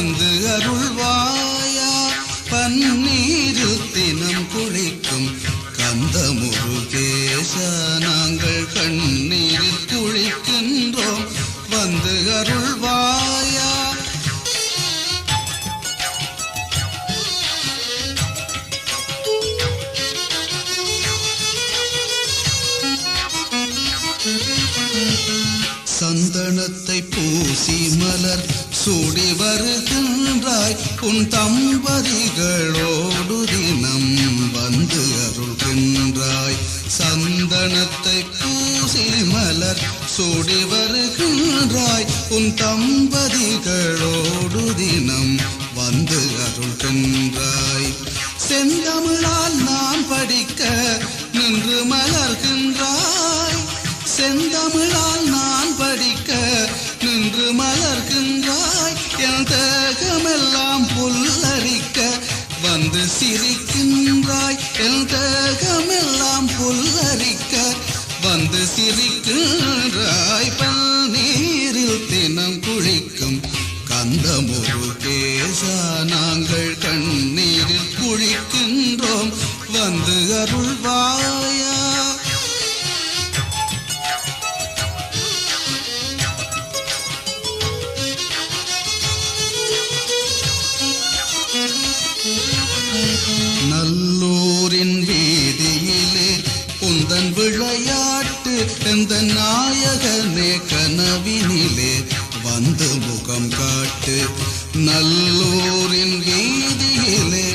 வந்து அருள்வாயா. பன்னீரு தினம் குளிக்கும் கந்த முருகேசனா வருகின்றாய் உன் தம்பதிகளோடு தினம் வந்து அருள்கின்றாய் சந்தனத்தை பூசி மலர் சூடி வருகின்றாய். உன் தம்பதிகளோடு தினம் வந்து அருள்கின்றாய் செந்தமிழால் நான் படிக்க நின்று மலர்கின்றாய். செந்தமிழால் நான் படிக்க நின்று மலர் தேகமெல்லாம் புல்லரிக்க வந்து சிரிக்கின்றாய். என் தேகமெல்லாம் புல்லரிக்க வந்து சிரிக்கின்றாய். பன்னீரில் தினம் குழிக்கும் கந்தமுரு பேசா. நாங்கள் கண்ணீரில் குழிக்கின்றோம் வந்து அருள்வாயா. நல்லூரின் வீதியிலே உந்தன் விளையாட்டு எந்த நாயகனே கனவினிலே வந்து முகம் காட்டு. நல்லூரின் வீதியிலே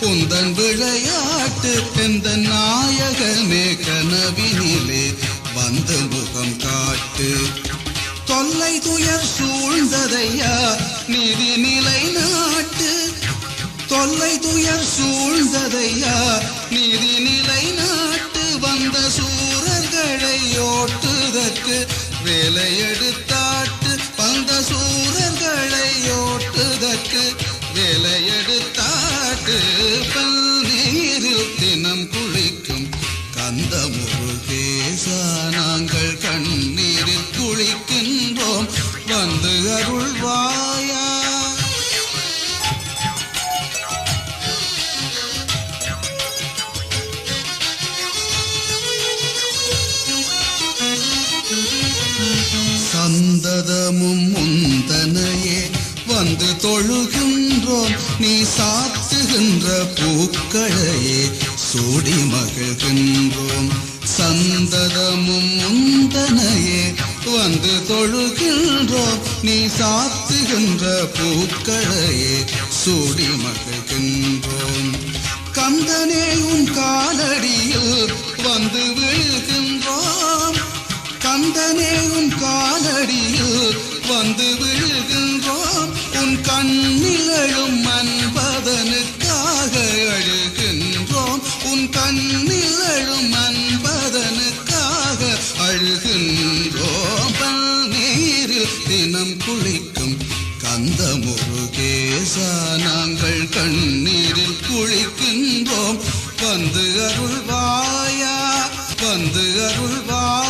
உந்தன் விளையாட்டு எந்த நாயகனே கனவினிலே வந்து முகம் காட்டு. தொல்லை துயர் சூழ்ந்ததையா நிதி நிலை நாட்டு. தொல்லை துயர் சூழ்ந்ததையா? நீதி நிலை நாட்டு வந்த சூரர்களை ஓட்டுதற்கு வேலை எடுத்தாட்டு வந்த சூரர்களை ஓட்டுதற்கு வேலை எடுத்தாட்டு பல்நீரில் தினம் குளிக்கும் கந்த முருகேசா நாங்கள் கண்ணீரில் குளிக்கின்றோம். வந்து அருள்வாயா வந்து தொழுகின்றோம் நீ சாத்துகின்ற பூக்களையே சூடி மகிழ்கின்றோம். சந்ததமும் முந்தனையே வந்து தொழுகின்றோம் நீ சாத்துகின்ற பூக்களையே சூடி மகிழ்கின்றோம். கந்தனே உன் காலடியில் கண்ணிலும் அன்பதனுக்காக அழுகின்றோம். உன் கண்ணிலும் அன்பதனுக்காக அழுகின்றோம். நீரில் தினம் குளிக்கும் கந்த முருகேசா நாங்கள் கண்ணீரில் குளிக்கின்றோம். வந்து அருள்வாயா வந்து அருள்வாயா.